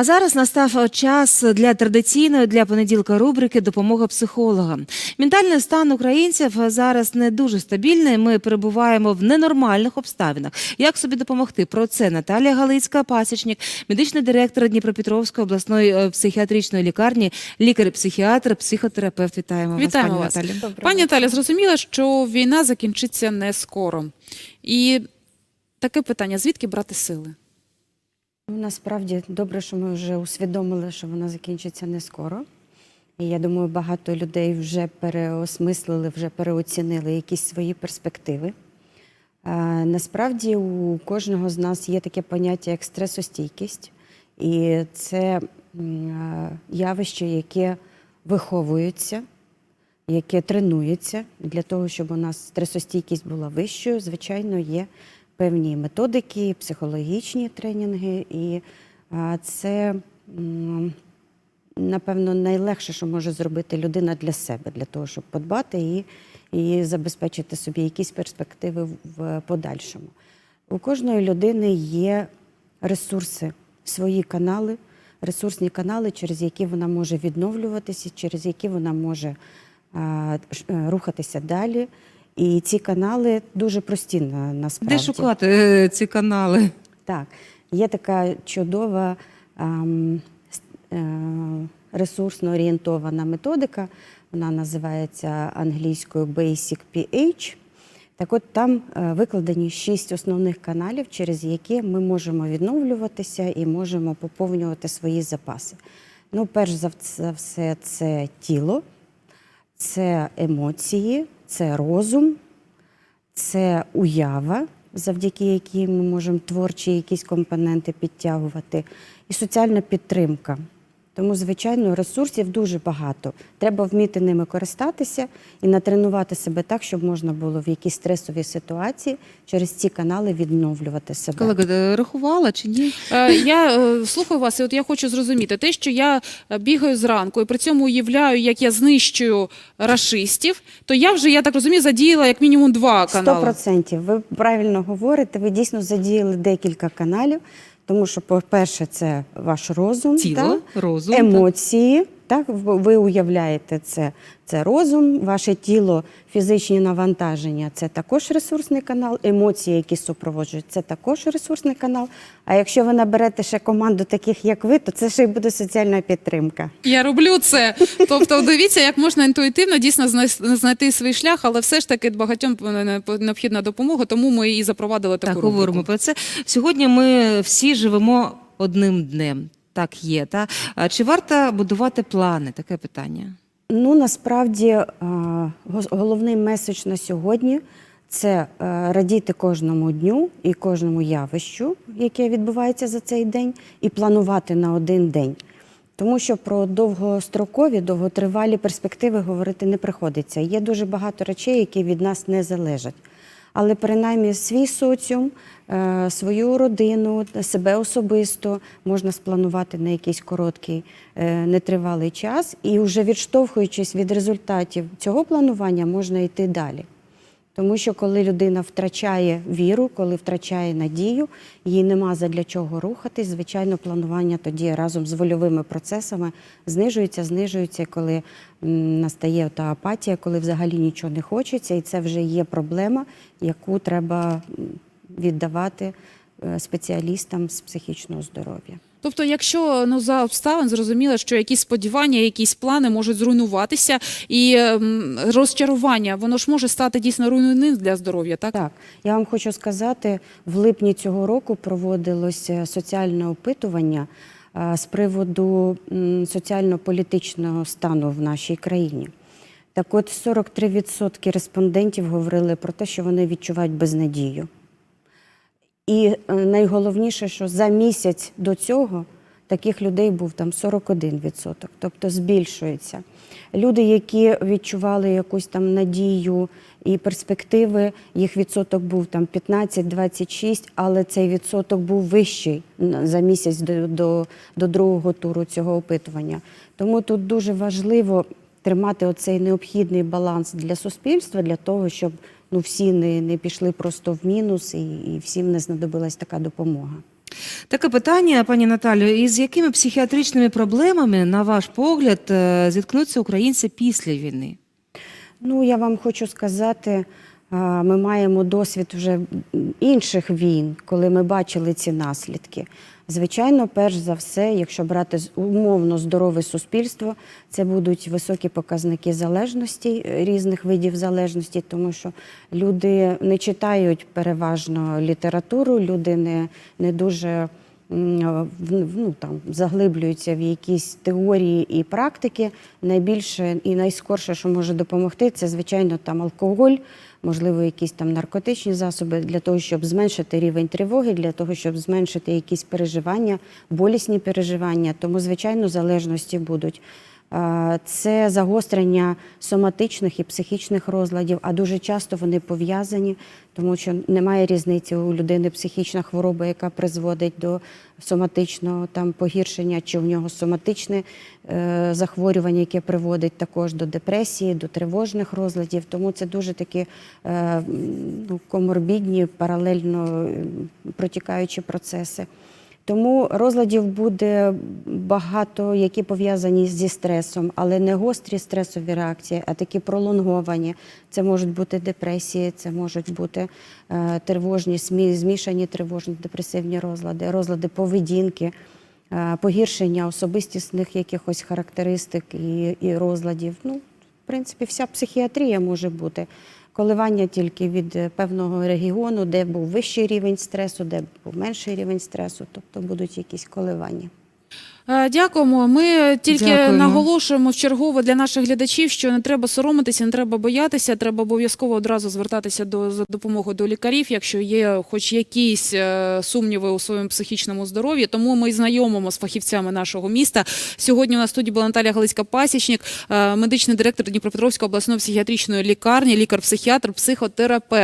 А зараз настав час для традиційної для понеділка рубрики Допомога психолога. Ментальний стан українців зараз не дуже стабільний. Ми перебуваємо в ненормальних обставинах. Як собі допомогти? Про це Наталія Галицька, пасічник, медичний директор Дніпропетровської обласної е, психіатричної лікарні, лікар-психіатр, психотерапевт. Вітаємо, Вітаємо вас, пані. Наталі. Пані Наталя, зрозуміла, що війна закінчиться не скоро. І таке питання: звідки брати сили? Насправді добре, що ми вже усвідомили, що вона закінчиться не скоро. І я думаю, багато людей вже переосмислили, вже переоцінили якісь свої перспективи. Насправді у кожного з нас є таке поняття як стресостійкість, і це явище, яке виховується, яке тренується для того, щоб у нас стресостійкість була вищою, звичайно, є певні методики, психологічні тренінги, і це, напевно, найлегше, що може зробити людина для себе, для того, щоб подбати і, і забезпечити собі якісь перспективи в- подальшому. У кожної людини є ресурси, свої канали, ресурсні канали, через які вона може відновлюватися, через які вона може е, рухатися далі. І ці канали дуже прості на, насправді. Де шукати е, ці канали? Так, є така чудова ем, е, ресурсно орієнтована методика. Вона називається англійською Basic PH. Так от там е, викладені шість основних каналів, через які ми можемо відновлюватися і можемо поповнювати свої запаси. Ну, перш за все, це тіло, це емоції, це розум, це уява, завдяки якій ми можемо творчі якісь компоненти підтягувати, і соціальна підтримка. Тому, звичайно, ресурсів дуже багато. Треба вміти ними користатися і натренувати себе так, щоб можна було в якійсь стресовій ситуації через ці канали відновлювати себе. Колега е, рахувала чи ні? Е, Я е, слухаю вас, і от я хочу зрозуміти те, що я бігаю зранку і при цьому уявляю, як я знищую рашистів, то я вже, я так розумію, задіяла як мінімум два Сто канали. процентів. Ви правильно говорите, ви дійсно задіяли декілька каналів, тому що, по-перше, це ваш розум, Тіло, та? розум, емоції. Так, ви ви уявляєте це, це розум, ваше тіло, фізичні навантаження це також ресурсний канал, емоції, які супроводжують, це також ресурсний канал. А якщо ви наберете ще команду таких, як ви, то це ще й буде соціальна підтримка. Я роблю це. Тобто, дивіться, як можна інтуїтивно дійсно знайти свій шлях, але все ж таки багатьом е, необхідна допомога, тому ми і запровадили таку Так, рубрику. говоримо про це. Сьогодні ми всі живемо одним днем. Так є. Та? Чи варто будувати плани? Таке питання. Ну насправді е, головний меседж на сьогодні це е, радіти кожному дню і кожному явищу, яке відбувається за цей день, і планувати на один день. Тому що про довгострокові, довготривалі перспективи говорити не приходиться. Є дуже багато речей, які від нас не залежать. Але принаймні свій соціум, е, свою родину, себе особисто можна спланувати на якийсь короткий, е, нетривалий час, і вже відштовхуючись від результатів цього планування, можна йти далі. Тому що коли людина втрачає віру, коли втрачає надію, їй нема задля чого рухатись. Звичайно, планування тоді разом з вольовими процесами знижується, знижується, коли настає та апатія, коли взагалі нічого не хочеться, і це вже є проблема, яку треба віддавати е, спеціалістам з психічного здоров'я. Тобто, якщо ну за обставин зрозуміло, що якісь сподівання, якісь плани можуть зруйнуватися, і ем, розчарування воно ж може стати дійсно руйнівним для здоров'я, так? Так, я вам хочу сказати, в липні цього року проводилося соціальне опитування а, з приводу м, соціально-політичного стану в нашій країні. Так от 43% респондентів говорили про те, що вони відчувають безнадію. І е, найголовніше, що за місяць до цього таких людей був там 41%, тобто збільшується. Люди, які відчували якусь там надію і перспективи, їх відсоток був там 15-26, але цей відсоток був вищий за місяць до, до, до другого туру цього опитування. Тому тут дуже важливо тримати оцей необхідний баланс для суспільства, для того, щоб ну, всі не, не пішли просто в мінус і, і всім не знадобилась така допомога. Таке питання, пані Наталю, із якими психіатричними проблемами, на ваш погляд, е, зіткнуться українці після війни? Ну, я вам хочу сказати, ми маємо досвід вже інших війн, коли ми бачили ці наслідки. Звичайно, перш за все, якщо брати умовно здорове суспільство, це будуть високі показники залежності, е, різних видів залежності, тому що люди не читають переважно літературу, люди не, не дуже ну, там, заглиблюються в якісь теорії і практики. Найбільше і найскорше, що може допомогти, це звичайно там алкоголь, можливо, якісь там наркотичні засоби для того, щоб зменшити рівень тривоги, для того, щоб зменшити якісь переживання, болісні переживання. Тому, звичайно, залежності будуть. Це загострення соматичних і психічних розладів, а дуже часто вони пов'язані, тому що немає різниці у людини психічна хвороба, яка призводить до соматичного там погіршення, чи у нього соматичне е, захворювання, яке приводить також до депресії, до тривожних розладів. Тому це дуже такі е, ну, коморбідні, паралельно протікаючі процеси. Тому розладів буде багато, які пов'язані зі стресом, але не гострі стресові реакції, а такі пролонговані. Це можуть бути депресії, це можуть бути е, тривожні, змішані тривожні депресивні розлади, розлади поведінки, е, погіршення особистісних якихось характеристик і, і розладів. Ну, в принципі, вся психіатрія може бути. Коливання тільки від е, певного регіону, де був вищий рівень стресу, де був менший рівень стресу, тобто будуть якісь коливання. Е, Дякуємо. Ми тільки Дякуємо. наголошуємо вчергово для наших глядачів, що не треба соромитися, не треба боятися. Треба обов'язково одразу звертатися до за допомогою до лікарів, якщо є хоч якісь е, сумніви у своєму психічному здоров'ї. Тому ми знайомимо з фахівцями нашого міста. Сьогодні у нас в студії була Наталія Галицька Пасічник, е, медичний директор Дніпропетровської обласної психіатричної лікарні, лікар-психіатр, психотерапевт.